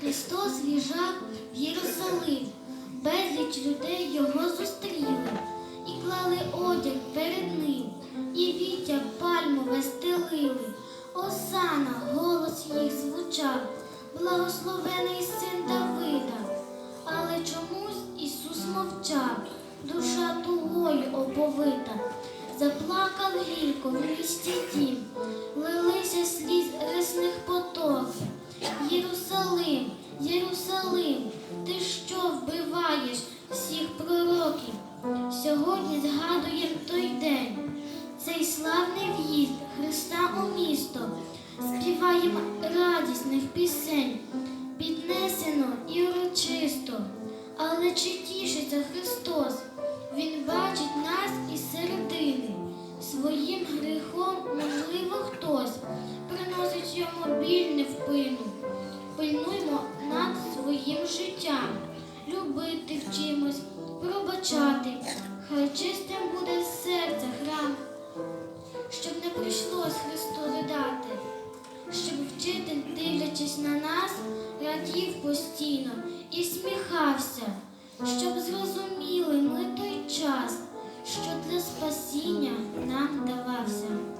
Христос в'їжджав в Єрусалим, безліч людей його зустріли, і клали одяг перед ним, і віття пальмове стелили. Осана, голос їх звучав, благословений син Давида. Але чомусь Ісус мовчав, душа тугою оповита, заплакав гірко в місті дім, Єрусалим, ти що вбиваєш всіх пророків? Сьогодні згадуєм той день, цей славний в'їзд Христа у місто, співаєм радісних пісень, піднесено і урочисто. Але чи тішиться Христос? Він бачить нас із середини. Своїм гріхом, можливо, хтось приносить йому біль невпину. Пильнуймо життя. Любити вчимось, пробачати, хай чистим буде серце храм, щоб не прийшлось Христу видати, щоб вчитель, дивлячись на нас, радів постійно і сміхався, щоб зрозуміли ми той час, що для спасіння нам давався.